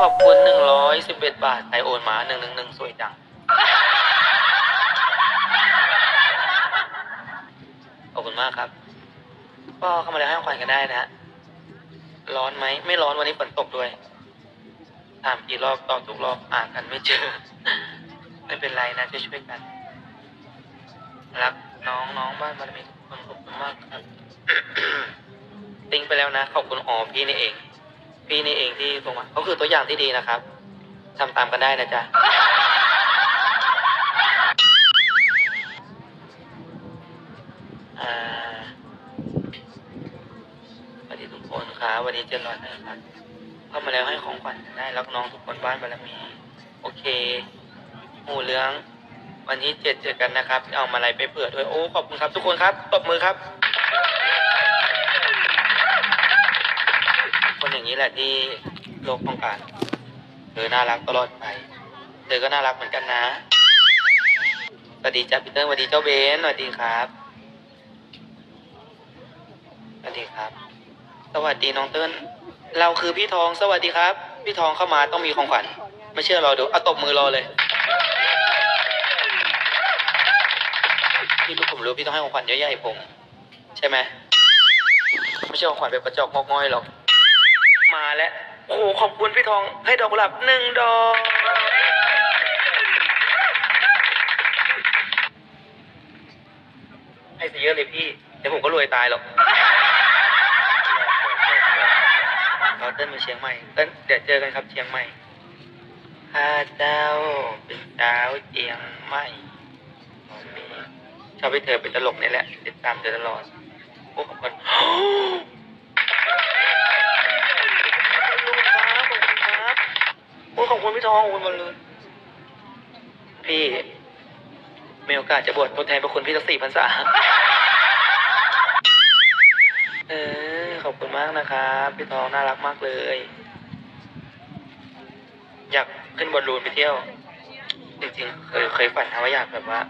ขอบคุณหนึ่งร้อยสิบเอ็ดบาทใครโอนมาหนึ่งหนึ่งหนึ่งสวยจัง ขอบคุณมากครับ ก็เข้ามาแล้วให้ขวัญกันได้นะฮะ ร้อนไหม ไม่ร้อนวันนี้ฝนตกด้วย ถามกี่รอบตอบทุกรอบอ่านกันไม่เจอ ไม่เป็นไรนะช่วยช่วยกัน รักน้องน้องบ้านบารมีทุกคนขอบคุณมากครับ ติ้งไปแล้วนะ ขอบคุณอ๋อพี่นี่เอง พี่นี่เองที่ส่งมาก็คือตัวอย่างที่ดีนะครับทำตามกันได้นะจ๊ะ อ่าสวัสดีทุกคนครับวันนี้เจนรอยนะครับเข้ามาแล้วให้ของขวัญกันได้รักน้องทุกคนบ้านบารมี โอเคหมูเลือง วันที่เจ็ดเจอกันนะครับ เอามาอะไรไปเผื่อด้วย โอ้ ขอบคุณครับทุกคนครับ ตบมือครับ คนอย่างนี้แหละที่โลกต้องการเธอน่ารักตลอดไปเธอก็น่ารักเหมือนกันนะสวัสดีจ้าพีเตอร์สวัสดีเจ้าเบนสวัสดีครับสวัสดีครับ สวัสดีน้องเติ้ลเราคือพี่ทองสวัสดีครับ พี่ทองเข้ามาต้องมีของขวัญไม่เชื่อรอดูเอาตบมือรอเลยพี่รู้ผมรู้พี่ต้องให้ของขวัญเยอะใหญ่ผม ใช่ไหมไม่ใช่ของขวัญเป็นกระจอกงอกง่อยหรอก มาแล้วโอ้โหขอบคุณพี่ทองให้ดอกกุหลาบหนึ่งดอก ให้ซะเยอะเลยพี่ เดี๋ยวผมก็รวยตายหรอกเราเต้นมาเชียงใหม่เต้นเดี๋ยวเจอกันครับเชียงใหม่ข้าเจ้าเป็นสาวเชียงใหม่ชอบให้เธอเป็นตลกนี่แหละ ติดตามเธอตลอดโอ้ขอบคุณครับ ขอบคุณครับโอ้องคุณบอลลูนพี่มีโอกาสจะบวชทดแทนพระคุณพี่สักสี่พรรษาเออขอบคุณมากนะครับพี่ทองน่ารักมากเลย อยากขึ้นบอลลูนไปเที่ยว จริงๆเคยเคยฝันนะว่าอยากแบบว่า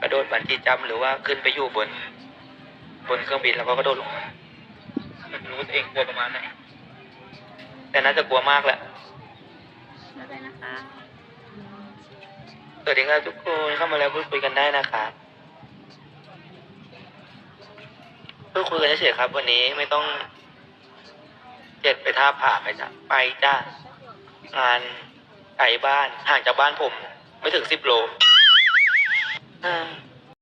กระโดดบันจีจัมหรือว่าขึ้นไปอยู่บน บนเครื่องบินแล้วก็กระโดดลงมารู้ตัวเองกลัวประมาณไหนแต่น่าจะกลัวมากแหละ สวัสดีครับทุกคนเข้ามาแล้วพูดคุยกันได้นะครับพูดคุยกันเฉยๆครับ วันนี้ไม่ต้องเจ็ดไปท่าผ่าไปจ้ะไปจ้างานไกลบ้านห่างจากบ้านผม ไม่ถึงสิบโลอ่า